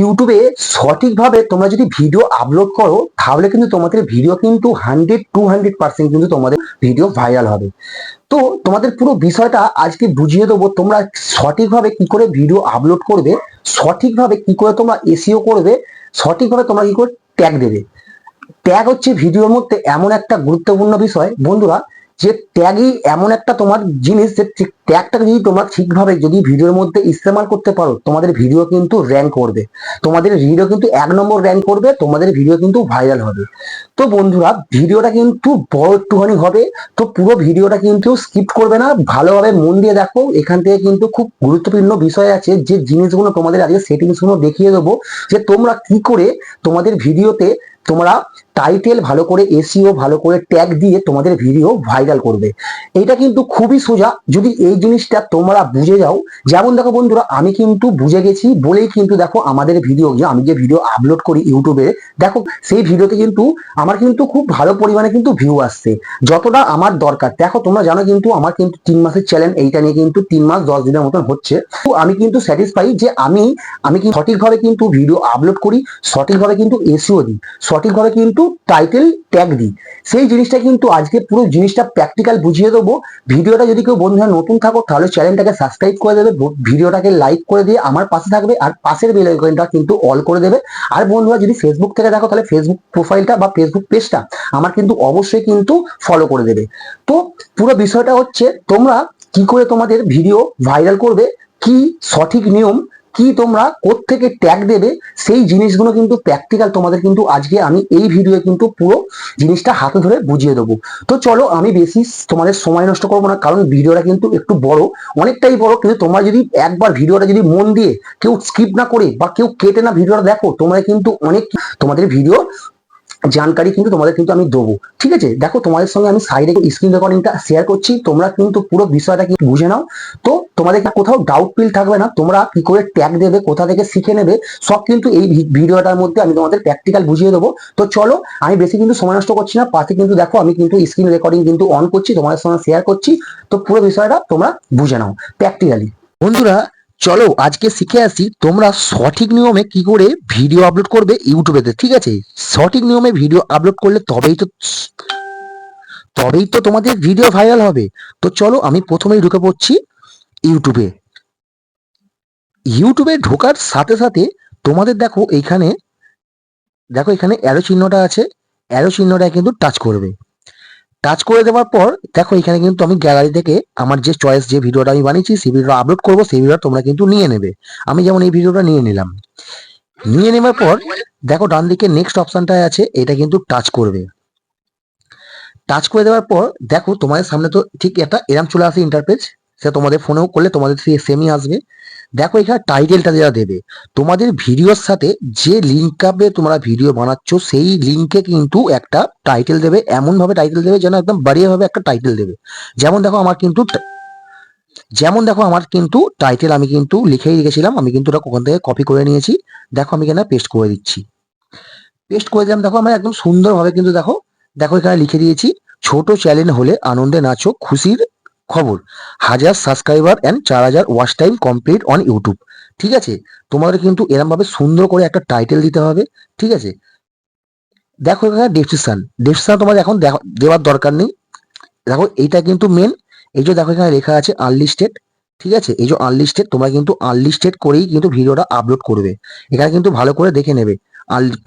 ইউটিউবে সঠিকভাবে তোমরা যদি ভিডিও আপলোড করো, তাহলে কিন্তু তোমাদের ভিডিও কিন্তু হান্ড্রেড টু হান্ড্রেড পার্সেন্ট কিন্তু তোমাদের ভিডিও ভাইরাল হবে। তো তোমাদের পুরো বিষয়টা আজকে বুঝিয়ে দেবো, তোমরা সঠিকভাবে কি করে ভিডিও আপলোড করবে, সঠিকভাবে কি করে তোমরা এসিও করবে, সঠিকভাবে তোমরা কি করে ট্যাগ দেবে। ট্যাগ হচ্ছে ভিডিওর মধ্যে এমন একটা গুরুত্বপূর্ণ বিষয়। বন্ধুরা যে ট্যাগই এমন একটা তোমার জিনিস যে ট্যাগটাকে যদি তোমরা ঠিকভাবে যদি ভিডিওর মধ্যে ইস্তেমাল করতে পারো, তোমাদের ভিডিও কিন্তু র্যাঙ্ক করবে। তোমাদের ভিডিও কিন্তু এক নম্বর র্যাঙ্ক করবে, তোমাদের ভিডিও কিন্তু ভাইরাল হবে। তো বন্ধুরা ভিডিওটা কিন্তু বড় একটুখানি হবে, তো পুরো ভিডিওটা কিন্তু স্কিপ করবে না। ভালোভাবে মন দিয়ে দেখো, এখান থেকে কিন্তু খুব গুরুত্বপূর্ণ বিষয় আছে যে জিনিসগুলো তোমাদের আজকে সেটিংসগুলো দেখিয়ে দেবো, যে তোমরা কি করে তোমাদের ভিডিওতে তোমরা টাইটেল ভালো করে এসিও ভালো করে ট্যাগ দিয়ে তোমাদের ভিডিও ভাইরাল করবে। এটা কিন্তু খুবই সোজা। যদি এই জিনিসটা তোমরা বুঝে যাও, যেমন দেখো বন্ধুরা, আমি কিন্তু বুঝে গেছি, বলেই কিন্তু দেখো আমাদের ভিডিও যে আমি যে ভিডিও আপলোড করি ইউটিউবে দেখো সেই ভিডিওতে কিন্তু আমার কিন্তু খুব ভালো পরিমাণে কিন্তু ভিউ আসছে। যতটা আমার দরকার। দেখো তোমরা জানো কিন্তু আমার কিন্তু তিন মাসের চ্যালেঞ্জ এইটা নিয়ে কিন্তু তিন মাস, দশ দিনের মতন হচ্ছে। তো আমি কিন্তু স্যাটিসফাই যে আমি আমি কি সঠিকভাবে কিন্তু ভিডিও আপলোড করি, সঠিকভাবে কিন্তু এসিও দিই, সঠিকভাবে কিন্তু টাইটেল ট্যাগ দিই। সেই জিনিসটা কিন্তু আজকে পুরো জিনিসটা প্র্যাকটিক্যাল বুঝিয়ে দেবো। ভিডিওটা যদি কেউ বন্ধুরা নতুন থাকো, তাহলে চ্যানেলটাকে সাবস্ক্রাইব করে দেবে। ভিডিওটাকে লাইক করে দিয়ে আমার পাশে থাকবে আর পাশের বেল কিন্তু অল করে দেবে। আর বন্ধুরা যদি ফেসবুক থেকে দেখো, তাহলে ফেসবুক প্রোফাইলটা বা ফেসবুক পেজটা আমার কিন্তু অবশ্যই কিন্তু ফলো করে দেবে। তো পুরো বিষয়টা হচ্ছে তোমরা কি করে তোমাদের ভিডিও ভাইরাল করবে, কি সঠিক নিয়ম কি তোমরা থেকে ট্যাগ দেবে, সেই জিনিসগুলো কিন্তু প্র্যাকটিক্যাল তোমাদের কিন্তু আজকে আমি এই ভিডিও কিন্তু পুরো জিনিসটা হাতে ধরে বুঝিয়ে দেবো। তো চলো আমি বেশি তোমাদের সময় নষ্ট করব না, কারণ ভিডিওটা কিন্তু একটু বড়, অনেকটাই বড়, কিন্তু তোমরা যদি একবার ভিডিওটা যদি মন দিয়ে কেউ স্কিপ না করে বা কেউ কেটে না ভিডিওটা দেখো, তোমরা কিন্তু অনেক তোমাদের ভিডিও জানকারি কিন্তু তোমাদের কিন্তু আমি দেবো ঠিক আছে দেখো তোমাদের সঙ্গে আমি সাইডে স্ক্রিন রেকর্ডিংটা শেয়ার করছি তোমরা কিন্তু পুরো বিষয়টা কিন্তু বুঝে নাও তো তোমাদের কোথাও ডাউট ফিল থাকবে না তোমরা কি করে ট্যাগ দেবে কোথা থেকে শিখে নেবে সব কিন্তু এই ভিডিওটার মধ্যে আমি তোমাদের প্র্যাকটিক্যাল বুঝিয়ে দেবো তো চলো আমি বেশি কিন্তু সময় নষ্ট করছি না পাশে কিন্তু দেখো আমি কিন্তু স্ক্রিন রেকর্ডিং কিন্তু অন করছি তোমাদের সঙ্গে শেয়ার করছি তো পুরো বিষয়টা তোমরা বুঝে নাও প্র্যাকটিক্যালি বন্ধুরা চলো আজকে শিখে আসি তোমরা সঠিক নিয়মে কি করে ভিডিও আপলোড করবে ইউটিউবেতে ঠিক আছে? সঠিক নিয়মে ভিডিও আপলোড করলে তবেই তো তবেই তো তোমাদের ভিডিও ভাইরাল হবে। তো চলো আমি প্রথমেই ঢুকে পড়ছি ইউটিউবে ইউটিউবে ঢোকার সাথে সাথে তোমাদের দেখো এইখানে, দেখো এখানে অ্যারো চিহ্নটা আছে। অ্যারো চিহ্নটা কিন্তু টাচ করবে। টাচ করে দেওয়ার পর, দেখো এখানে কিন্তু আমি গ্যালারি থেকে আমার যে চয়েস যে ভিডিওটা আমি বানিয়েছি, সেই ভিডিওটা আপলোড করব, সেই ভিডিওটা তোমরা কিন্তু নিয়ে নেবে। আমি যেমন এই ভিডিওটা নিয়ে নিলাম। নিয়ে নেওয়ার পর, দেখো ডান দিকে নেক্সট অপশনটা আছে, এটা কিন্তু টাচ করবে। টাচ করে দেওয়ার পর, দেখো তোমাদের সামনে তো ঠিক একটা এরম চলে আসে ইন্টারপেজ সে তোমাদের ফোনেও করলে তোমাদের সেমই আসবে। দেখো এখানে টাইটেলটা যেটা দেবে, তোমাদের ভিডিওর সাথে যে লিঙ্ক আপে তোমরা ভিডিও বানাচ্ছ, সেই লিঙ্কে কিন্তু একটা টাইটেল দেবে এমন ভাবে টাইটেল দেবে যেন একদম বাড়িয়ে ভাবে একটা টাইটেল দেবে। যেমন দেখো আমার কিন্তু যেমন দেখো আমার কিন্তু টাইটেল আমি কিন্তু লিখেই রেখেছিলাম, আমি কিন্তু ওটা ওখান থেকে কপি করে নিয়েছি। দেখো আমি এখানে পেস্ট করে দিচ্ছি। পেস্ট করে দিলাম, দেখো আমার একদম সুন্দরভাবে কিন্তু দেখো দেখো এখানে লিখে দিয়েছি, ছোট চ্যানেল হলে আনন্দে নাচো, খুশির খবর। হাজার সাবস্ক্রাইবার অ্যান্ড চার হাজার watch time complete on YouTube ঠিক আছে? তোমাদের কিন্তু এরমভাবে সুন্দর করে একটা টাইটেল দিতে হবে। ঠিক আছে? দেখো এখানে ডেসক্রিপশন ডেসক্রিপশন তোমাদের এখন দেওয়ার দরকার নেই। দেখো, এইটা কিন্তু মেন এই যে দেখো এখানে লেখা আছে আনলিস্টেড ঠিক আছে? এই যে আনলিস্টেড তোমরা কিন্তু আনলিস্টেড করেই কিন্তু ভিডিওটা আপলোড করবে। এখানে কিন্তু ভালো করে দেখে নেবে।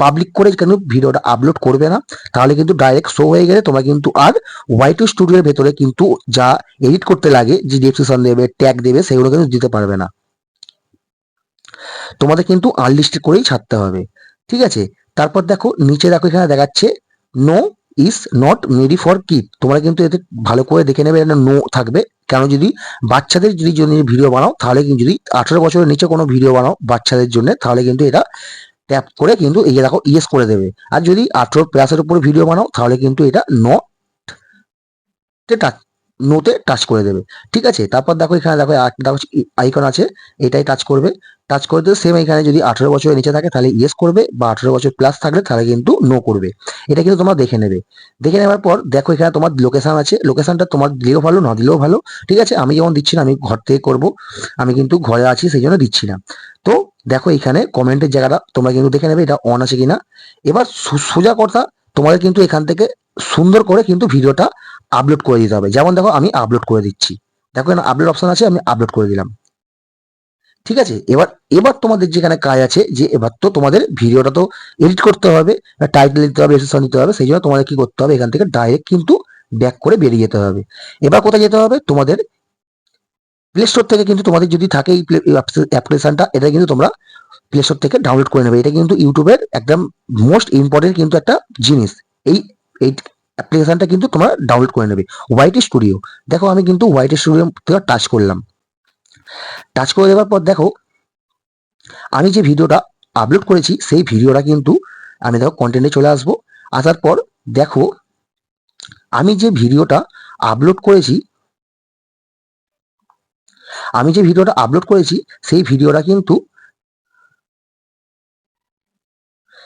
পাবলিক করে কেন ভিডিওটা আপলোড করবে না। তাহলে কিন্তু ডাইরেক্ট শো হয়ে গেলে তোমরা কিন্তু আর ওয়াই টু স্টুডিওর ভেতরে কিন্তু যা এডিট করতে লাগে যে ডেসক্রিপশন দেবে ট্যাগ দেবে, সেগুলো কিন্তু দিতে পারবে না। তোমাদের কিন্তু আনলিস্টেড করেই ছাড়তে হবে। ঠিক আছে? তারপর দেখো, নিচে দেখো, এখানে দেখাচ্ছে no is not made for kid তোমরা কিন্তু এতে ভালো করে দেখে নেবে নো থাকবে। কেন যদি বাচ্চাদের যদি ভিডিও বানাও, তাহলে কিন্তু যদি আঠারো বছরের নিচে কোনো ভিডিও বানাও বাচ্চাদের জন্য, তাহলে কিন্তু এটা ট্যাপ করে কিন্তু এই যে দেখো ইয়েস করে দেবে। আর যদি আঠেরো প্লাসের উপরে ভিডিও বানাও, তাহলে কিন্তু এটা নট টাচ নোতে টাচ করে দেবে। ঠিক আছে? তারপর দেখো এখানে দেখো দেখো আইকন আছে, এটাই টাচ করবে। টাচ করে দেবে সেম এখানে যদি আঠেরো বছরের নিচে থাকে তাহলে ইয়েস করবে বা আঠেরো বছর প্লাস থাকলে তাহলে কিন্তু নো করবে। এটা কিন্তু তোমরা দেখে নেবে। দেখে নেওয়ার পর দেখো এখানে তোমার লোকেশন আছে। লোকেশনটা তোমার দিলেও ভালো, না দিলেও ভালো। ঠিক আছে? আমি যেমন দিচ্ছি না, আমি ঘর থেকে করব। আমি কিন্তু ঘরে আছি সেই জন্য দিচ্ছি না। তো দেখো এখানে কমেন্টের জায়গাটা তোমরা কিন্তু দেখে নেবে, এটা অন আছে কিনা। এবার সোজা কথা, তোমাদের কিন্তু এখান থেকে সুন্দর করে কিন্তু ভিডিওটা আপলোড করে দিতে হবে। যেমন দেখো আমি আপলোড করে দিচ্ছি। দেখো এখানে আপলোড অপশন আছে, আমি আপলোড করে দিলাম। ঠিক আছে? এবার এবার তোমাদের যেখানে কাজ আছে, যে এবার তো তোমাদের ভিডিওটা তো এডিট করতে হবে টাইটেল দিতে হবে রেজিস্ট্রেশন দিতে হবে, সেই জন্য তোমাদের কি করতে হবে, এখান থেকে ডাইরেক্ট কিন্তু ব্যাক করে বেরিয়ে যেতে হবে। এবার কোথায় যেতে হবে? তোমাদের প্লে স্টোর থেকে কিন্তু তোমাদের যদি থাকে এই অ্যাপ্লিকেশনটা এটা কিন্তু তোমরা প্লে স্টোর থেকে ডাউনলোড করে নেবে। এটা কিন্তু ইউটিউবের একদম মোস্ট ইম্পর্টেন্ট কিন্তু একটা জিনিস। এই এই অ্যাপ্লিকেশনটা কিন্তু তোমরা ডাউনলোড করে নেবে। হোয়াইট স্টুডিও দেখো, আমি কিন্তু হোয়াইট স্টুডিও থেকে টাচ করলাম। টাচ করে দেওয়ার পর দেখো, আমি যে ভিডিওটা আপলোড করেছি, সেই ভিডিওটা কিন্তু আমি দেখো কন্টেন্টে চলে আসব। আসার পর দেখো, আমি যে ভিডিওটা আপলোড করেছি, আমি যে ভিডিওটা আপলোড করেছি, সেই ভিডিওটা কিন্তু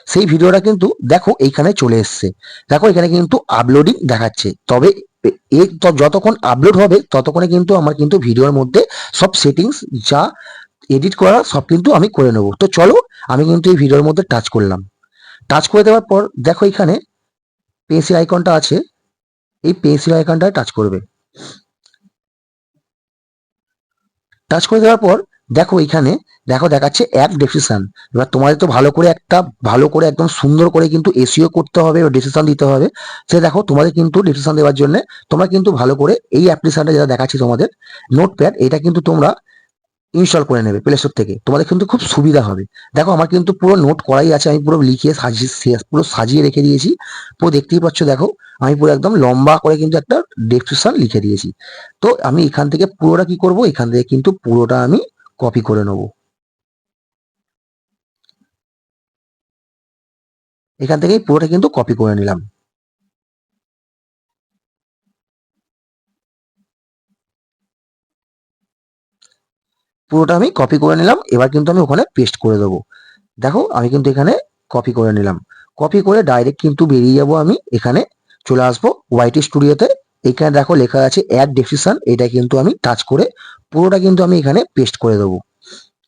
সেই ভিডিওটা কিন্তু দেখো এইখানে চলে এসছে। দেখো এখানে কিন্তু আপলোডিং দেখাচ্ছে। তবে এ- এ যতক্ষণ আপলোড হবে, ততক্ষণে কিন্তু আমার কিন্তু ভিডিওর মধ্যে সব সেটিংস যা এডিট করা সব কিন্তু আমি করে নেব। তো চলো, আমি কিন্তু এই ভিডিওর মধ্যে টাচ করলাম। টাচ করে দেওয়ার পর দেখো এখানে পেন্সিল আইকনটা আছে। এই পেন্সিল আইকনটায় টাচ করবে। টাচ করে দেওয়ার পর দেখো এখানে, দেখো দেখাচ্ছে অ্যাপ ডেসক্রিপশন এবার তোমাদের তো ভালো করে একটা, ভালো করে একদম সুন্দর করে কিন্তু এসিও করতে হবে বা ডেসক্রিপশন দিতে হবে। সে দেখো, তোমাদের কিন্তু ডেসক্রিপশন দেওয়ার জন্য তোমরা কিন্তু ভালো করে এই অ্যাপ্লিকেশনটা যেটা দেখাচ্ছি তোমাদের নোটপ্যাড এটা কিন্তু তোমরা ইনস্টল করে নেবে প্লে স্টোর থেকে। তোমাদের কিন্তু খুব সুবিধা হবে। দেখো, আমার কিন্তু পুরো নোট করাই আছে, আমি পুরো লিখিয়ে সাজিয়ে পুরো সাজিয়ে রেখে দিয়েছি। পুরো দেখতেই পাচ্ছ, দেখো, আমি পুরো একদম লম্বা করে কিন্তু একটা ডেসক্রিপশন লিখে দিয়েছি। তো আমি এখান থেকে পুরোটা কি করব? এখান থেকে কিন্তু পুরোটা আমি কপি করে নেব। এখান থেকে পুরোটা কিন্তু কপি করে নিলাম। পুরোটা আমি কপি করে নিলাম, এবার কিন্তু আমি ওখানে পেস্ট করে দেবো। দেখো, আমি কিন্তু এখানে কপি করে নিলাম। কপি করে ডাইরেক্ট কিন্তু বেরিয়ে যাব আমি এখানে, চলে আসব ওয়াইটি স্টুডিওতে এখানে দেখো লেখা আছে অ্যাড ডেসক্রিপশন এটা কিন্তু আমি টাচ করে পুরোটা কিন্তু আমি এখানে পেস্ট করে দেবো।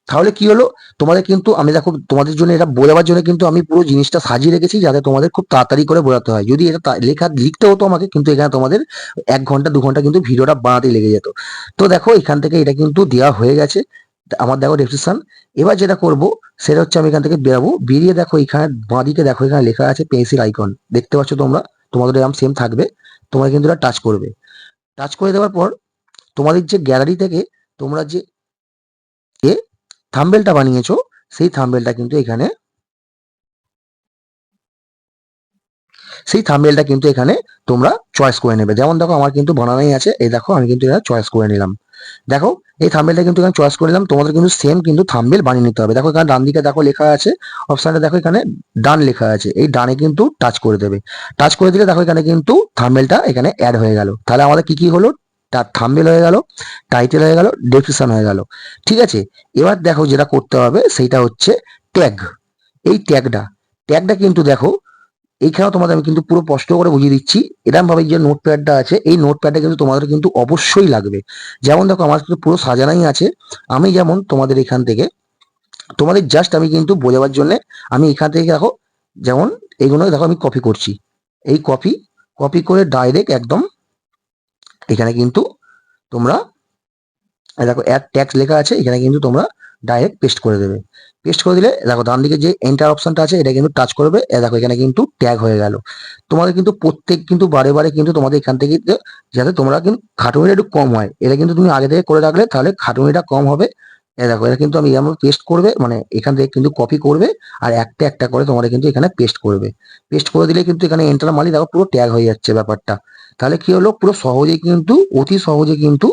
তাহলে কি হলো? তোমাদের কিন্তু আমি দেখো, তোমাদের জন্য এটা বোঝাবার জন্য কিন্তু আমি পুরো জিনিসটা সাজিয়ে রেখেছি যাতে তোমাদের খুব তাড়াতাড়ি করে বোঝাতে হয়। যদি এটা লেখা, লিখতে হতো আমাকে, কিন্তু এখানে তোমাদের এক ঘণ্টা, দু ঘণ্টা কিন্তু ভিডিওটা বানাতে লেগে যেত। তো দেখো, এখান থেকে এটা কিন্তু দেওয়া হয়ে গেছে। আমার দেখো ডেসক্রিপশন এবার যেটা করব, সেটা হচ্ছে আমি এখান থেকে বেরাবো। বেরিয়ে দেখো, এখানে বাঁদিকে দেখো, এখানে লেখা আছে পেন্সিল আইকন দেখতে পাচ্ছ তোমরা? তোমাদের এরকম সেম থাকবে। তোমরা কিন্তু এটা টাচ করবে। টাচ করে দেওয়ার পর তোমাদের যে গ্যালারি থেকে তোমরা যে থাম্বেলটা বানিয়েছো, সেই থাম্বেলটা কিন্তু এখানে সেই থাম্বেলটা কিন্তু এখানে তোমরা চয়েস করে নেবে। যেমন দেখো, আমার কিন্তু বানানোই আছে। এই দেখো, আমি কিন্তু এটা চয়েস করে নিলাম। দেখো, এই থাম্বেলটা কিন্তু এখানে চয়েস করে নিলাম। তোমাদের কিন্তু সেম কিন্তু থাম্বেল বানিয়ে নিতে হবে। দেখো, এখানে ডান দিকে দেখো লেখা আছে। অপশনটা দেখো, এখানে ডান লেখা আছে। এই ডানে কিন্তু টাচ করে দেবে। টাচ করে দিলে দেখো, এখানে কিন্তু থাম্বেলটা এখানে অ্যাড হয়ে গেল। তাহলে আমাদের কি কি হলো? তার থাম্বেল হয়ে গেল টাইটেল হয়ে গেল ডেসক্রিপশন হয়ে গেল। ঠিক আছে? এবার দেখো যেটা করতে হবে, সেইটা হচ্ছে ট্যাগ এই ট্যাগটা ট্যাগটা কিন্তু দেখো, এইখানেও তোমাদের আমি কিন্তু পুরো স্পষ্ট করে বুঝিয়ে দিচ্ছি। এরকম ভাবে যে নোটপ্যাডটা আছে, এই নোটপ্যাডটা কিন্তু তোমাদের কিন্তু অবশ্যই লাগবে। যেমন দেখো, আমার কিন্তু পুরো সাজানাই আছে। আমি যেমন তোমাদের এখান থেকে, তোমাদের জাস্ট আমি কিন্তু বোঝাবার জন্য আমি এখান থেকে দেখো, যেমন এইগুলো দেখো আমি কপি করছি। এই কপি কপি করে ডাইরেক্ট একদম এখানে কিন্তু তোমরা দেখো অ্যাড ট্যাক্স লেখা আছে, এখানে কিন্তু তোমরা ডাইরেক্ট পেস্ট করে দেবে। পেস্ট করে দিলে, দেখো, ডান দিকে যে এন্টার অপশনটা আছে, এটা কিন্তু টাচ করবে এ দেখো, এখানে কিন্তু ট্যাগ হয়ে গেল। তোমাদের কিন্তু প্রত্যেক, কিন্তু বারে বারে কিন্তু তোমাদের এখান থেকে যাতে তোমরা কিন্তু খাটুনিটা একটু কম হয়। এটা কিন্তু তুমি আগে থেকে করে রাখলে, তাহলে খাটুনিটা কম হবে। দেখো, এটা কিন্তু আমি এমন পেস্ট করবে মানে এখান থেকে কিন্তু কপি করবে আর একটা একটা করে তোমরা কিন্তু এখানে পেস্ট করবে। পেস্ট করে দিলে কিন্তু এখানে এন্টার মালি দেখো পুরো ট্যাগ হয়ে যাচ্ছে ব্যাপারটা। তাহলে কি হলো? পুরো সহজে কিন্তু, অতি সহজে কিন্তু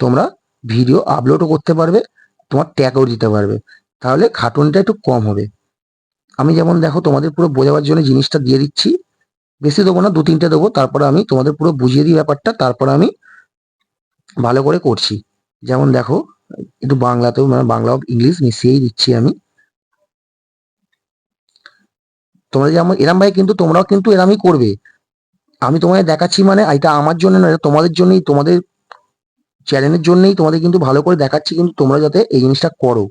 তোমরা ভিডিও আপলোডও করতে পারবে, তোমার ট্যাগও দিতে পারবে। তাহলে খাটুনিটা একটু কম হবে। আমি যেমন দেখো তোমাদের পুরো বোঝাবার জন্য জিনিসটা দিয়ে দিচ্ছি। বেশি দেবো না দু তিনটে দেবো, তারপরে আমি তোমাদের পুরো বুঝিয়ে দিই ব্যাপারটা, তারপরে আমি ভালো করে করছি। যেমন দেখো একটু বাংলাতেও মানে বাংলা ইংলিশ মিশিয়েই দিচ্ছি আমি। তোমরা যেমন, এরম ভাই কিন্তু তোমরাও কিন্তু এরমই করবে। আমি তোমাদের দেখাচ্ছি মানে এটা আমার জন্য না এটা তোমাদের জন্যই, তোমাদের চ্যানেলের জন্যই তোমাদের কিন্তু ভালো করে দেখাচ্ছি, কিন্তু তোমরা যাতে এই জিনিসটা করো।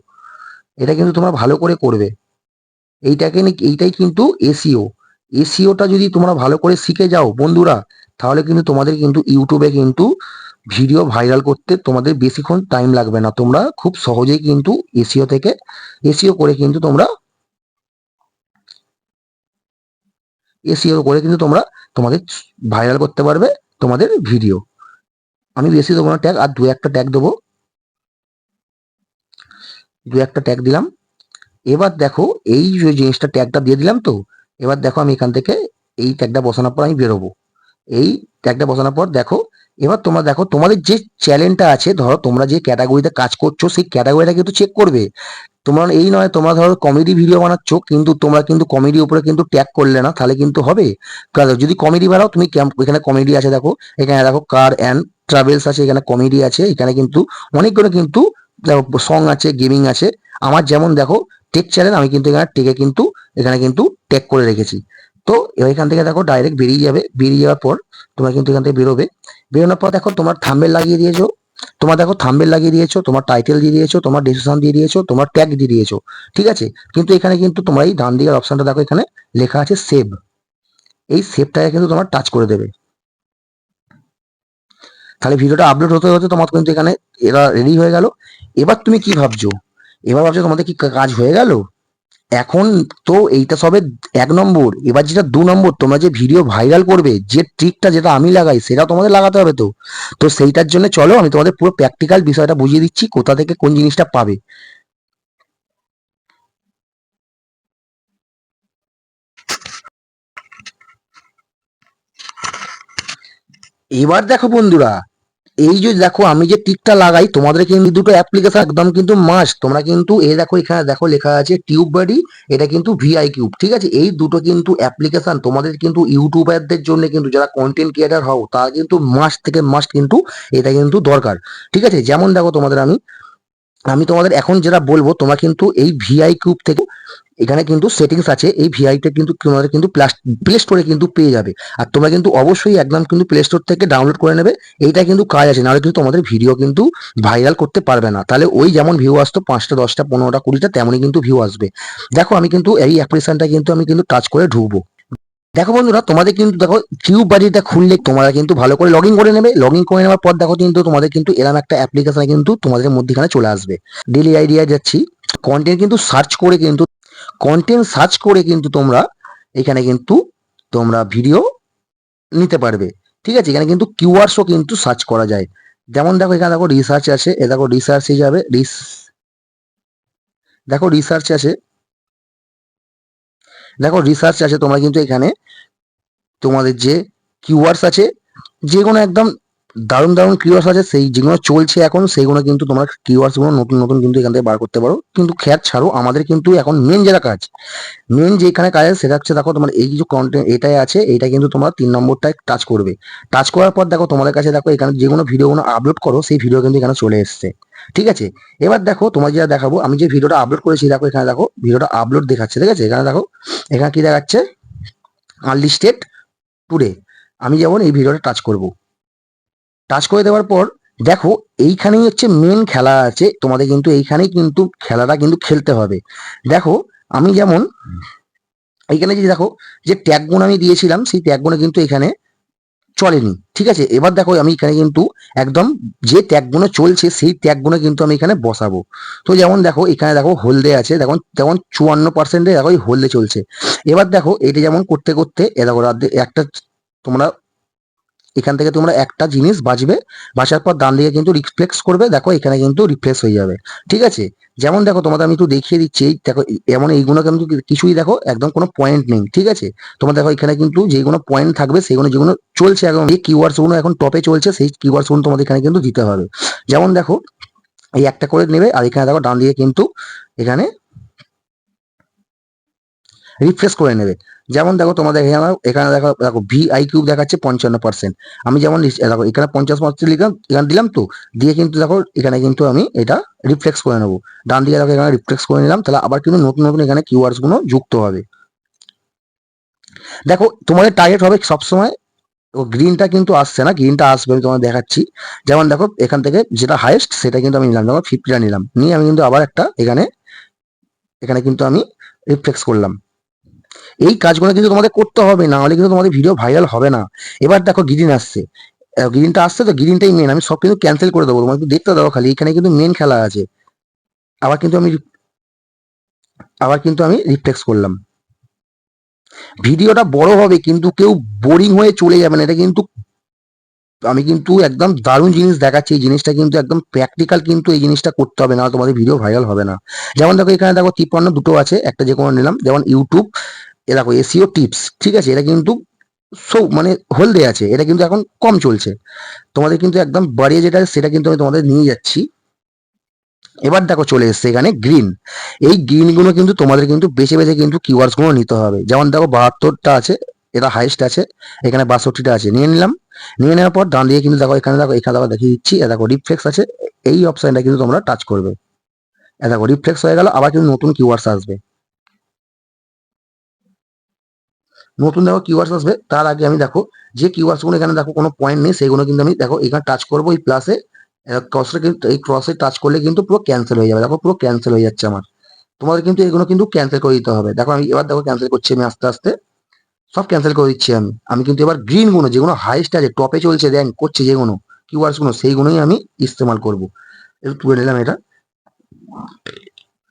এটা কিন্তু তোমরা ভালো করে করবে। এইটাকে এইটাই কিন্তু এসিও এসিওটা যদি তোমরা ভালো করে শিখে যাও, বন্ধুরা, তাহলে কিন্তু তোমাদের কিন্তু ইউটিউবে কিন্তু ভিডিও ভাইরাল করতে তোমাদের বেশিক্ষণ টাইম লাগবে না। তোমরা খুব সহজেই কিন্তু এসিও থেকে এসিও করে কিন্তু তোমরা এসিও করে কিন্তু তোমরা তোমাদের ভাইরাল করতে পারবে তোমাদের ভিডিও আমি বেশি দেবো না ট্যাগ আর দু একটা ট্যাগ দেবো। দু একটা ট্যাগ দিলাম। এবার দেখো, এই যে জিনিসটা ট্যাগটা দিয়ে দিলাম তো, এবার দেখো আমি এখান থেকে এই ট্যাগটা বসানোর পর আমি বেরোবো। এই ট্যাগটা বসানোর পর দেখো এবার তোমরা দেখো, তোমাদের যে চ্যানেলটা আছে, ধরো তোমরা যে ক্যাটাগরিতে কাজ করছ, সেই ক্যাটাগরিটা কিন্তু চেক করবে। তোমার এই নয়, তোমরা ধরো কমেডি ভিডিও বানাচ্ছ, কিন্তু তোমরা কিন্তু কমেডি উপরে কিন্তু ট্যাগ করলে না, তাহলে কিন্তু হবে। যদি কমেডি বানাও, তুমি এখানে কমেডি আছে দেখো, এখানে দেখো কার অ্যান্ড ট্রাভেলস আছে, এখানে কমেডি আছে, এখানে কিন্তু অনেকগুলো কিন্তু সং আছে গেমিং আছে। আমার যেমন দেখো টেক চ্যানেল আমি কিন্তু এখানে টেকে কিন্তু, এখানে কিন্তু ট্যাগ করে রেখেছি। তো এখান থেকে দেখো ডাইরেক্ট বেরিয়ে যাবে। বেরিয়ে যাওয়ার পর তোমরা কিন্তু এখান থেকে বেরোবে। বেরোনোর পর দেখো তোমার থাম্বেল লাগিয়ে দিয়েছ। তোমার দেখো থাম্বেল লাগিয়ে দিয়েছ, তোমার টাইটেল দিয়ে দিয়েছ, তোমার ডিসিশন দিয়ে দিয়েছ, তোমার ট্যাগ দিয়ে দিয়েছ। ঠিক আছে? কিন্তু এখানে কিন্তু তোমার এই ডান দিকের অপশনটা দেখো, এখানে লেখা আছে সেভ এই সেভটাকে কিন্তু তোমার টাচ করে দেবে। তাহলে ভিডিওটা আপলোড হতে হতে তোমার কিন্তু এখানে এরা রেডি হয়ে গেল। এবার তুমি কি ভাবছ? এবার ভাবছ তোমাদের কি, কাজ হয়ে গেল? এখন তো এইটা সবে এক নম্বর। এবার যেটা দু নম্বর, তোমরা যে ভিডিও ভাইরাল করবে, যে ট্রিকটা যেটা আমি লাগাই, সেটা তোমাদের লাগাতে হবে তো। তো সেইটার জন্য চলো, আমি তোমাদের পুরো প্র্যাকটিক্যাল বিষয়টা বুঝিয়ে দিচ্ছি, কোথা থেকে কোন জিনিসটা পাবে। এবার দেখো বন্ধুরা এই যে দেখো, আমি যে টিকটা লাগাই তোমাদের কিন্তু দুটো অ্যাপ্লিকেশন একদম কিন্তু মাস্ট তোমরা কিন্তু, এই দেখো, এখানে দেখো, লেখা আছে টিউব বাডি এটা কিন্তু ভিআই কিউব ঠিক আছে? এই দুটো কিন্তু অ্যাপ্লিকেশন তোমাদের কিন্তু ইউটিউবারদের জন্য কিন্তু, যারা কন্টেন্ট ক্রিয়েটার হও, তারা কিন্তু মাস থেকে মাস্ট কিন্তু এটা কিন্তু দরকার। ঠিক আছে? যেমন দেখো তোমাদের আমি আমি তোমাদের এখন যেটা বলব, তোমরা কিন্তু এই ভিআই কিউব থেকে এখানে কিন্তু সেটিংস আছে, এই ভিআইটা কিন্তু তোমাদের কিন্তু প্লে স্টোরে কিন্তু পেয়ে যাবে। আর তোমরা কিন্তু অবশ্যই একদম কিন্তু প্লে স্টোর থেকে ডাউনলোড করে নেবে, এইটা কিন্তু কাজ আছে, নাহলে কিন্তু তোমাদের ভিডিও কিন্তু ভাইরাল করতে পারবে না। তাহলে ওই যেমন ভিউ আসতো পাঁচটা, দশটা, পনেরোটা, কুড়িটা, তেমনই কিন্তু ভিউ আসবে। দেখো, আমি কিন্তু এই অ্যাপ্লিকেশনটা কিন্তু আমি কিন্তু টাচ করে ঢুকবো। দেখো বন্ধুরা, তোমাদের কিন্তু দেখো কিউব বাড়িটা খুললে তোমরা কিন্তু ভালো করে লগ করে নেবে। লগ করে নেওয়ার পর দেখো কিন্তু তোমাদের কিন্তু এরকম একটা অ্যাপ্লিকেশন কিন্তু তোমাদের মধ্যেখানে চলে আসবে। ডেলি আইডিয়া যাচ্ছি। কন্টেন্ট কিন্তু সার্চ করে কিন্তু কন্টেন্ট সার্চ করে কিন্তু তোমরা এখানে কিন্তু তোমরা ভিডিও নিতে পারবে। ঠিক আছে? এখানে কিন্তু কিউআরসও কিন্তু সার্চ করা যায়। যেমন দেখো, এখানে দেখো রিসার্চ আছে, এ দেখো রিসার্চে যাবে রিস দেখো রিসার্চ আছে। দেখো রিসার্চ আছে, তোমরা কিন্তু এখানে তোমাদের যে কিউআরস আছে যে কোনো একদম দারুণ দারুণ কিউআরস আছে, সেই যেগুলো চলছে এখন, সেইগুলো কিন্তু তোমরা কিউআরসগুলো নতুন নতুন কিন্তু এখান থেকে বার করতে পারো। কিন্তু খ্যাত ছাড়ো, আমাদের কিন্তু এখন মেন যেটা কাজ মেন যেখানে কাজ আছে, সেটা হচ্ছে দেখো তোমার এই কিছু কন্টেন্ট এটাই আছে এটা কিন্তু তোমরা তিন নম্বরটায় টাচ করবে। টাচ করার পর দেখো তোমাদের কাছে দেখো এখানে যে কোনো ভিডিওগুলো আপলোড করো, সেই ভিডিও কিন্তু এখানে চলে এসছে। ঠিক আছে? এবার দেখো তোমার যেটা দেখাবো, আমি যে ভিডিওটা আপলোড করেছি, দেখো এখানে দেখো ভিডিওটা আপলোড দেখাচ্ছে, ঠিক আছে? এখানে দেখো, এখানে কি দেখাচ্ছে? আনলিস্টেড টুডে আমি যেমন এই ভিডিওটা টাচ করব। টাচ করে দেওয়ার পর, দেখো এইখানেই হচ্ছে মেন খেলা আছে, তোমাদের কিন্তু এইখানেই কিন্তু খেলাটা কিন্তু খেলতে হবে। দেখো, আমি যেমন এইখানে যে দেখো, যে ট্যাগগুলো আমি দিয়েছিলাম, সেই ট্যাগগুলো কিন্তু এখানে চলেনি, ঠিক আছে? এবার দেখো আমি এখানে কিন্তু একদম যে ট্যাগগুলো চলছে, সেই ট্যাগগুলো কিন্তু আমি এখানে বসাবো। তো যেমন দেখো, এখানে দেখো হলদে আছে, দেখো যেমন চুয়ান্ন পার্সেন্টে দেখো এই হলদে চলছে। এবার দেখো, এটা যেমন করতে করতে, এ দেখো একটা তোমরা এখান থেকে তোমরা একটা জিনিস বাজবে বাঁচার পর ডান দিকে কিন্তু রিফ্লেক্স করবে, দেখো এখানে কিন্তু রিফ্লেক্স হয়ে যাবে। ঠিক আছে? যেমন দেখো, তোমাদের আমি একটু দেখিয়ে দিচ্ছি দেখো এমন এইগুলো কিন্তু কিছুই দেখো, একদম কোনো পয়েন্ট নেই, ঠিক আছে? তোমার দেখো, এখানে কিন্তু যেগুলো পয়েন্ট থাকবে, সেগুলো যেগুলো চলছে এখন, এই কিওয়ার্ডসগুলো এখন টপে চলছে, সেই কিওয়ার্ডসগুলো তোমাদের এখানে কিন্তু দিতে হবে। যেমন দেখো, এই একটা করে নেবে, আর এখানে দেখো, ডান দিকে কিন্তু এখানে রিফ্রেশ করে নেবে। যেমন দেখো তোমাদের এখানে এখানে দেখো দেখো ভি আই কিউব দেখাচ্ছে পঞ্চান্ন পার্সেন্ট আমি যেমন দেখো এখানে পঞ্চাশ পার্সেন্ট লিখলাম, এখানে দিলাম তো, দিয়ে কিন্তু দেখো এখানে কিন্তু আমি এটা রিফ্লেক্স করে নেব। ডান দিকে দেখো এখানে রিফ্লেক্স করে নিলাম, তাহলে আবার কিন্তু নতুন নতুন এখানে কিওয়ার্ডসগুলো যুক্ত হবে। দেখো, তোমাদের টার্গেট হবে সবসময়, ও গ্রিনটা কিন্তু আসছে না গ্রিনটা আসবে, আমি তোমাদের দেখাচ্ছি। যেমন দেখো, এখান থেকে যেটা হাইয়েস্ট সেটা কিন্তু আমি নিলাম যেমন ফিফটিটা নিলাম। নিয়ে আমি কিন্তু আবার একটা এখানে এখানে কিন্তু আমি রিফ্লেক্স করলাম। এই কাজগুলো কিন্তু তোমাদের করতে হবে, না হলে কিন্তু তোমাদের ভিডিও ভাইরাল হবে না। এবার দেখো গ্রিন আসছে। গ্রিনটা আসছে তো গ্রিনটাই মেন আমি সব কিন্তু ক্যান্সেল করে দেবো। তোমাকে দেখতে দাও খালি, এখানে কিন্তু মেন খেলা আছে। আবার কিন্তু আমি আবার কিন্তু আমি রিফ্লেক্স করলাম। ভিডিওটা বড় হবে, কিন্তু কেউ বোরিং হয়ে চলে যাবে না। এটা কিন্তু আমি কিন্তু একদম দারুণ জিনিস দেখাচ্ছি। এই জিনিসটা কিন্তু একদম প্র্যাকটিক্যাল কিন্তু এই জিনিসটা করতে হবে, না তোমাদের ভিডিও ভাইরাল হবে না। যেমন দেখো এখানে দেখো তিপ্পান্ন দুটো আছে, একটা যে কোনো নিলাম। যেমন ইউটিউব এ দেখো এসিও টিপস ঠিক আছে? এটা কিন্তু সো মানে হলদে আছে, এটা কিন্তু এখন কম চলছে। তোমাদের কিন্তু একদম বাড়িয়ে যেটা সেটা কিন্তু আমি তোমাদের নিয়ে যাচ্ছি। এবার দেখো, চলে এসছে এখানে গ্রিন এই গ্রিনগুলো কিন্তু তোমাদের কিন্তু বেছে বেছে কিন্তু কিওয়ার্ডসগুলো নিতে হবে। যেমন দেখো, বাহাত্তরটা আছে, এটা হাইস্ট আছে, এখানে বাষট্টিটা আছে। নিয়ে নিলাম। নিয়ে নেওয়ার পর ডান দিয়ে কিন্তু দেখো, এখানে দেখো এখানে দেখো, দেখিয়ে দিচ্ছি। দেখো রিফ্লেক্স আছে, এই অপশানটা কিন্তু তোমরা টাচ করবে। এ দেখো রিফ্লেক্স হয়ে গেল, আবার কিন্তু নতুন কিওয়ার্ডস আসবে। নতুন দেখো কিওয়ার্ডস আসবে, তার আগে আমি দেখো, যে কিওয়ার্ডসগুলো এখানে দেখো কোনো পয়েন্ট নেই, সেগুলো কিন্তু আমি দেখো এখানে টাচ করব, এই প্লাসে ক্রসে কিন্তু, এই ক্রসে টাচ করলে কিন্তু পুরো ক্যান্সেল হয়ে যাবে, দেখো পুরো ক্যান্সেল হয়ে যাচ্ছে আমার। তোমাদের কিন্তু এগুলো কিন্তু ক্যান্সেল করে দিতে হবে। দেখো আমি এবার দেখো ক্যান্সেল করছি আমি আস্তে আস্তে, সব ক্যান্সেল করে দিচ্ছি আমি। আমি কিন্তু এবার গ্রিনগুলো, যেগুলো হাইস্ট আছে টপে চলছে র্যাঙ্ক করছে যেগুলো কিওয়ার্ডসগুলো, সেইগুলোই আমি ইস্তেমাল করব। তুলে নিলাম এটা।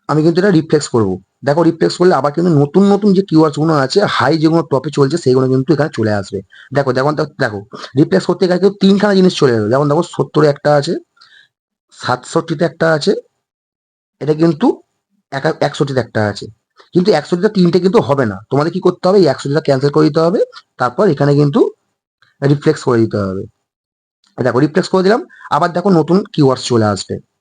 আমি কিন্তু এটা রিফ্লেক্স করব। দেখো রিফ্লেক্স করলে আবার কিন্তু নতুন নতুন যে কিওয়ার্ডসগুলো আছে হাই যেগুলো টপে চলছে, সেইগুলো কিন্তু এখানে চলে আসবে। দেখো দেখো দেখো রিফ্লেক্স করতে গেলে কিন্তু তিনখানা জিনিস চলে যাবে যেমন দেখো, সত্তরে একটা আছে, সাতষট্টিতে একটা আছে, এটা কিন্তু একা- একষট্টিতে একটা আছে। কিন্তু একষট্টিটা তিনটে কিন্তু হবে না। তোমাদের কি করতে হবে? এই একষট্টিটা ক্যান্সেল করে দিতে হবে। তারপর এখানে কিন্তু রিফ্লেক্স করে দিতে হবে। দেখো রিফ্লেক্স করে দিলাম। আবার দেখো নতুন কিওয়ার্ডস চলে আসবে।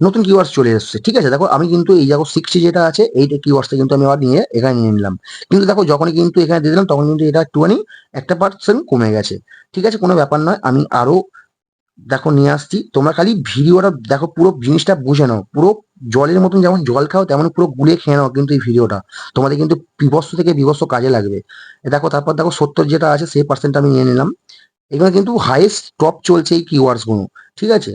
নতুন কিওয়ার্ডস চলে এসেছে, ঠিক আছে? দেখো, আমি কিন্তু এই দেখো সিক্সটি যেটা আছে এই কিওয়ার্ডসটা কিন্তু আমি আবার নিয়ে এখানে নিয়ে নিলাম। কিন্তু দেখো, যখনই কিন্তু এখানে দিয়ে দিলাম, তখন কিন্তু এটা একটুখানি একটা পার্সেন্ট কমে গেছে। ঠিক আছে? কোনো ব্যাপার নয়, আমি আরও দেখো নিয়ে আসছি। তোমরা খালি ভিডিওটা দেখো, পুরো জিনিসটা বুঝে নাও। পুরো জলের মতন যেমন জল খাও তেমন পুরো গুলে খেয়ে নাও কিন্তু এই ভিডিওটা। তোমাদের কিন্তু বিবস্ত থেকে বিবস্ত কাজে লাগবে। দেখো, তারপর দেখো সত্তর যেটা আছে, সেই পার্সেন্ট আমি নিয়ে নিলাম। এখানে কিন্তু হাইয়েস্ট টপ চলছে এই কিওয়ার্ডসগুলো, ঠিক আছে?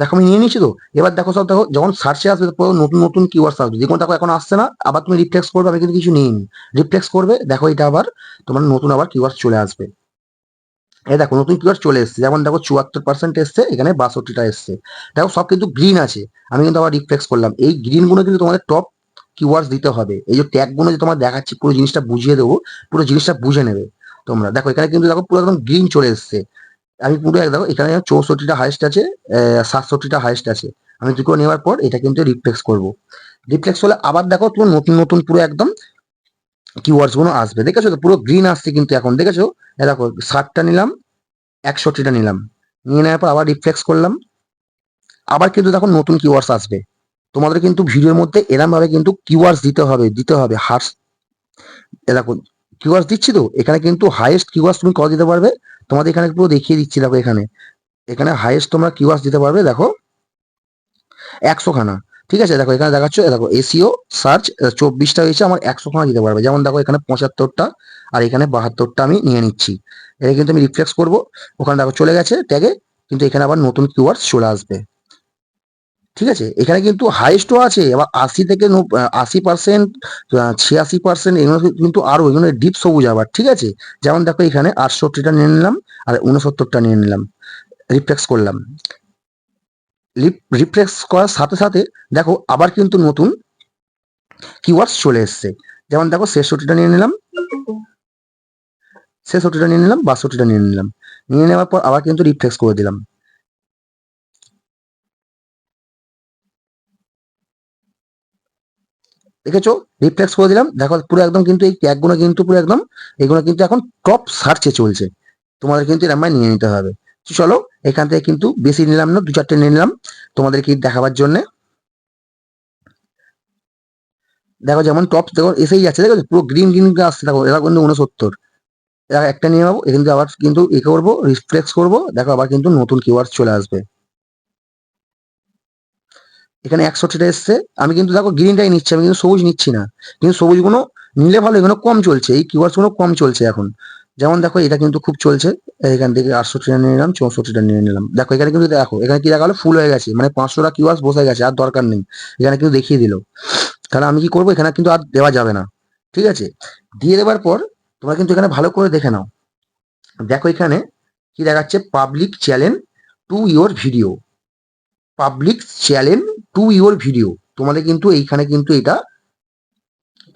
দেখো, আমি নিয়ে নিচ্ছি তো। এবার দেখো, সব দেখো, যখন সার্চে আসবে নতুন নতুন কিওয়ার্ডস আসবে যেগুলো দেখো, এখন আসছে না, আবার তুমি রিফ্লেক্স করবে, আমি কিন্তু কিছু নিইনি। রিফ্লেক্স করবে, দেখো, এটা আবার তোমার নতুন আবার কিওয়ার্ডস চলে আসবে। এই দেখো, নতুন কিওয়ার্ড চলে এসছে। যেমন দেখো, চুয়াত্তর পার্সেন্ট এসছে, এখানে বাষট্টিটা এসছে। দেখো, সব কিন্তু গ্রিন আছে। আমি কিন্তু আবার রিফ্লেক্স করলাম। এই গ্রিনগুলো কিন্তু তোমাদের টপ কিওয়ার্ডস দিতে হবে। এই যে ট্যাগগুলো যে তোমার দেখাচ্ছি, পুরো জিনিসটা বুঝিয়ে দেবো, পুরো জিনিসটা বুঝে নেবে তোমরা। দেখো, এখানে কিন্তু দেখো, পুরো একদম গ্রিন চলে এসছে। আমি পুরো একদম এখানে চৌষট্টিটা হাইস্ট আছে সাতষট্টিটা হাইস্ট আছে। আমি দুটো নেওয়ার পর এটা কিন্তু রিফ্লেক্স করব। রিফ্লেক্স হলে আবার দেখো পুরো নতুন নতুন পুরো একদম কিওয়ার্ডসগুলো আসবে। দেখেছ তো? পুরো গ্রিন আসছে কিন্তু এখন। দেখেছ? দেখো, ষাটটা নিলাম, একষট্টিটা নিলাম। নিয়ে নেওয়ার পর আবার রিফ্লেক্স করলাম। আবার কিন্তু দেখো নতুন কিওয়ার্ডস আসবে। তোমাদের কিন্তু ভিডিওর মধ্যে এরম ভাবে কিন্তু কিওয়ার্ডস দিতে হবে দিতে হবে। হার্স দেখো কিওয়ার্ডস দিচ্ছি তো? এখানে কিন্তু হাইয়েস্ট কিওয়ার্ডস তুমি কত দিতে পারবে? তোমাদের এখানে পুরো দেখিয়ে দিচ্ছি, দেখো এখানে। এখানে হাইয়েস্ট তোমরা কিউআস দিতে পারবে, দেখো। একশো খানা ঠিক আছে? দেখো, এখানে দেখাচ্ছ, দেখো এসিও সার্চ চব্বিশটা হয়েছে, আমার একশো খানা দিতে পারবে। যেমন দেখো, এখানে পঁচাত্তরটা, আর এখানে বাহাত্তরটা আমি নিয়ে নিচ্ছি। এটা কিন্তু আমি রিফ্লেক্স করব। ওখানে দেখো, চলে গেছে ট্যাগে কিন্তু এখানে আবার নতুন কিউআর চলে আসবে। ঠিক আছে? এখানে কিন্তু হাইস্টও আছে, এবার আশি থেকে আশি পার্সেন্ট ছিয়াশি পার্সেন্ট এগুলো কিন্তু আরও, এগুলো ডিপ সবুজ আবার, ঠিক আছে? যেমন দেখো এখানে আটষট্টিটা নিয়ে নিলাম আর উনসত্তরটা নিয়ে নিলাম রিফ্লেক্স করলাম। রিফ্লেক্স করার সাথে সাথে দেখো আবার কিন্তু নতুন কিওয়ার্ডস চলে এসছে। যেমন দেখো ছেষট্টিটা নিয়ে নিলাম, ছেষট্টিটা নিয়ে নিলাম, বাষট্টিটা নিয়ে নিলাম। নিয়ে নেওয়ার পর আবার কিন্তু রিফ্লেক্স করে দিলাম। দেখেছ? রিফ্লেক্স করে দিলাম। দেখো, পুরো একদম কিন্তু এই ট্যাগগুলো কিন্তু পুরো একদম, এগুলো কিন্তু এখন টপ সার্চে চলছে। তোমাদের কিন্তু এরম নিয়ে নিতে হবে। চলো, এখান থেকে কিন্তু বেশি নিলাম না, দু চারটে নিয়ে নিলাম তোমাদেরকে দেখাবার জন্য। দেখো, যেমন টপ দেখো, এসেই যাচ্ছে। দেখো পুরো গ্রিন গ্রিন আসছে। দেখো, এরা কিন্তু উনসত্তর একটা নিয়ে নেব কিন্তু আবার কিন্তু এ করব রিফ্লেক্স করব। দেখো, আবার কিন্তু নতুন কিওয়ার্ড চলে আসবে। এখানে একষট্টিটা এসছে। আমি কিন্তু দেখো গ্রিনটাই নিচ্ছি, আমি কিন্তু সবুজ নিচ্ছি না। কিন্তু সবুজগুলো নিলে ভালো এগুলো কম চলছে, এই কিওয়ার্ডসগুলো কম চলছে এখন। যেমন দেখো, এটা কিন্তু খুব চলছে। এখান থেকে আটষট্টিটা নিয়ে নিলাম, চৌষট্টিটা নিয়ে নিলাম। দেখো, এখানে কিন্তু দেখো, এখানে কি দেখাল? ফুল হয়ে গেছে মানে পাঁচশোটা কিওয়ার্ডস বসে গেছে, আর দরকার নেই। এখানে কিন্তু দেখিয়ে দিল। তাহলে আমি কি করব? এখানে কিন্তু আর দেওয়া যাবে না। ঠিক আছে? দিয়ে দেওয়ার পর তোমরা কিন্তু এখানে ভালো করে দেখে নাও। দেখো এখানে কি দেখাচ্ছে? Public channel to your video public channel to your video তোমাদের কিন্তু এইখানে কিন্তু এটা,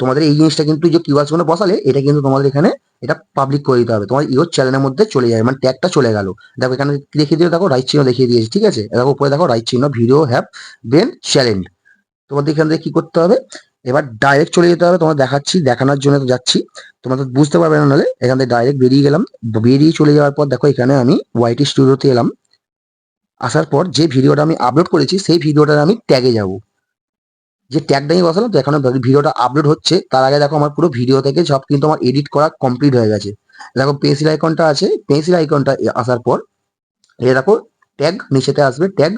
তোমাদের এই জিনিসটা কিন্তু যে কিউআরগুলো বসালে, এটা কিন্তু তোমাদের এখানে এটা পাবলিক করে দিতে হবে। তোমার ইওর চ্যানেলের মধ্যে চলে যাবে মানে ট্যাগটা চলে গেল। দেখো, এখানে দেখিয়ে দিয়ে দেখো রাইট চিহ্ন দেখিয়ে দিয়েছে, ঠিক আছে? দেখো, উপরে দেখো রাইট চিহ্ন ভিডিও হ্যাভ বেন চ্যালেঞ্জ তোমাদের এখান থেকে কি করতে হবে? এবার ডাইরেক্ট চলে যেতে হবে তোমার দেখাচ্ছি, দেখানোর জন্য তো যাচ্ছি। তোমাদের বুঝতে পারবে না, নাহলে এখান থেকে ডাইরেক্ট বেরিয়ে গেলাম। বেরিয়ে চলে যাওয়ার পর দেখো, এখানে আমি ওয়াইটি স্টুডিওতে এলাম। আসার পর যে ভিডিওটা আমি আপলোড করেছি, সেই ভিডিওটার আমি ট্যাগে যাব। যে ট্যাগটা আমি বসালাম, তো এখন ভিডিওটা আপলোড হচ্ছে, তার আগে দেখো আমার পুরো ভিডিও থেকে সব কিন্তু আমার এডিট করা কমপ্লিট হয়ে গেছে। দেখো পেন্সিল আইকনটা আছে পেন্সিল আইকনটা আসার পর, এ দেখো ট্যাগ নিচেতে আসবে ট্যাগ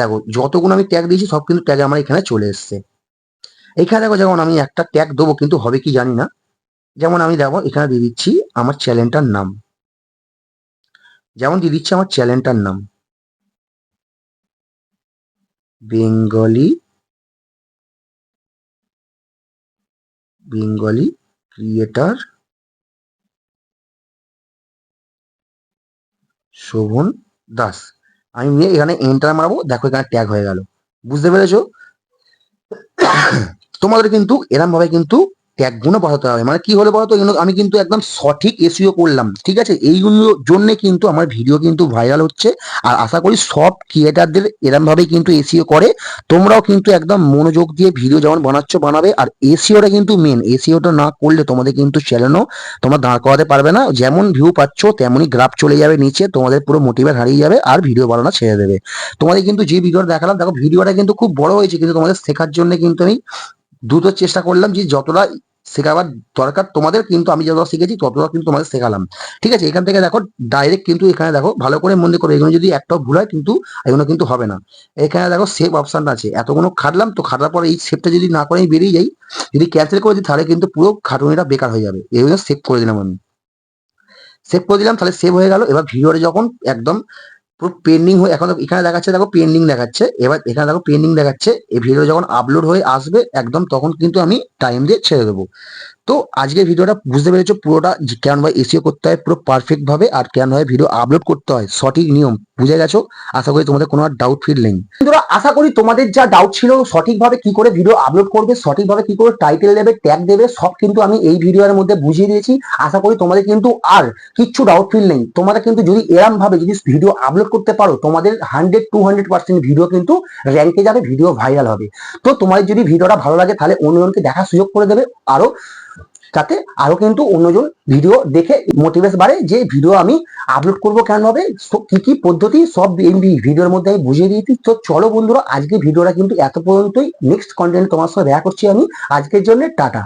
দেখো যতগুলো আমি ট্যাগ দিয়েছি, সব কিন্তু ট্যাগ আমার এখানে চলে এসছে। এখানে দেখো যেমন আমি একটা ট্যাগ দেবো, কিন্তু হবে কি জানি না। যেমন আমি দেখো এখানে দিয়ে দিচ্ছি আমার চ্যানেলটার নাম। যেমন দিয়ে দিচ্ছি আমার চ্যানেলটার নাম। Bengali Bengali creator Shovan Das. আমি নিয়ে এখানে এন্টার মারবো, দেখো এখানে ট্যাগ হয়ে গেল। বুঝতে পেরেছ? তোমাদের কিন্তু এরম ভাবে কিন্তু ট্যাগ বসাতে হবে। মানে কি হলে বলতো? এগুলো আমি কিন্তু একদম সঠিক এসিও করলাম, ঠিক আছে? এইগুলোর জন্য কিন্তু আমার ভিডিও কিন্তু ভাইরাল হচ্ছে। আর আশা করি সব ক্রিয়েটারদের এরম ভাবেই কিন্তু এসিও করে। তোমরাও কিন্তু একদম মনোযোগ দিয়ে ভিডিও যেমন বানাচ্ছ, বানাবে। আর এসিওটা কিন্তু মেন এসিওটা না করলে তোমাদের কিন্তু চ্যানেলও তোমরা দাঁড় করাতে পারবে না। যেমন ভিউ পাচ্ছ, তেমনই গ্রাফ চলে যাবে নিচে। তোমাদের পুরো মোটিভেট হারিয়ে যাবে আর ভিডিও বানানো ছেড়ে দেবে। তোমাদের কিন্তু যে ভিডিওটা দেখালাম, দেখো ভিডিওটা কিন্তু খুব বড় হয়েছে। কিন্তু তোমাদের শেখার জন্য কিন্তু আমি দ্রুত চেষ্টা করলাম যে যতটা শেখাবার দরকার তোমাদের, কিন্তু আমি যতটা শিখেছি ততটা কিন্তু তোমাদের শেখালাম। ঠিক আছে, এখান থেকে দেখো ডাইরেক্ট কিন্তু এখানে দেখো, ভালো করে মনে করো। এগুলো যদি একটাও ভুল হয় কিন্তু এগুলো কিন্তু হবে না। এখানে দেখো সেভ অপশনটা আছে। এতগুলো খাটলাম, তো খাটার পরে এই সেভটা যদি না করে বেরিয়ে যাই, যদি ক্যান্সেল করে দিই, তাহলে কিন্তু পুরো খাটুনিটা বেকার হয়ে যাবে। এই জন্য সেভ করে দিলাম আমি। সেভ করে দিলাম, তাহলে সেভ হয়ে গেল। এবার ভিডিওটা যখন একদম পুরো পেন্ডিং হয়ে, এখন এখানে দেখাচ্ছে, দেখো পেন্ডিং দেখাচ্ছে, এবার এখানে দেখো পেন্ডিং দেখাচ্ছে, এই ভিডিও যখন আপলোড হয়ে আসবে, একদম তখন কিন্তু আমি টাইম দিয়ে ছেড়ে দেবো। তো আজকের ভিডিওটা বুঝতে পেরেছ, পুরোটা ভাই এসিও করতে হয়, পুরো পারফেক্ট ভাবে, আর কেন ভাবে ভিডিও আপলোড করতে হয়, সঠিক নিয়ম, বুঝে গেছো? আশা করি তোমাদের কোনো আর ডাউট ফিল নেই। বন্ধুরা, আশা করি তোমাদের যা ডাউট ছিল, সঠিকভাবে কি করে ভিডিও আপলোড করবে, সঠিকভাবে কি করে টাইটেল দেবে ট্যাগ দেবে, সব কিন্তু আমি এই ভিডিওর মধ্যে বুঝিয়ে দিয়েছি। আশা করি তোমাদের কিন্তু আর কিচ্ছু ডাউট ফিল নেই। তোমরা কিন্তু যদি এরম ভাবে যদি ভিডিও আপলোড করতে পারো, তোমাদের hundred two hundred percent video কিন্তু র্যাঙ্কে যাবে ভিডিও ভাইরাল হবে। তো তোমাদের যদি ভিডিওটা ভালো লাগে, তাহলে অন্যজনকে দেখার সুযোগ করে দেবে। আরও যাতে আরও কিন্তু অন্যজন ভিডিও দেখে মোটিভেশ বাড়ে যে ভিডিও আমি আপলোড করব কেন হবে কি কি পদ্ধতি, সব ভিডিওর মধ্যে আমি বুঝিয়ে দিয়েছি। তো চলো বন্ধুরা, আজকে ভিডিওটা কিন্তু এত পর্যন্তই। নেক্সট কন্টেন্ট তোমার সঙ্গে দেখা করছি আমি। আজকের জন্য টাটা।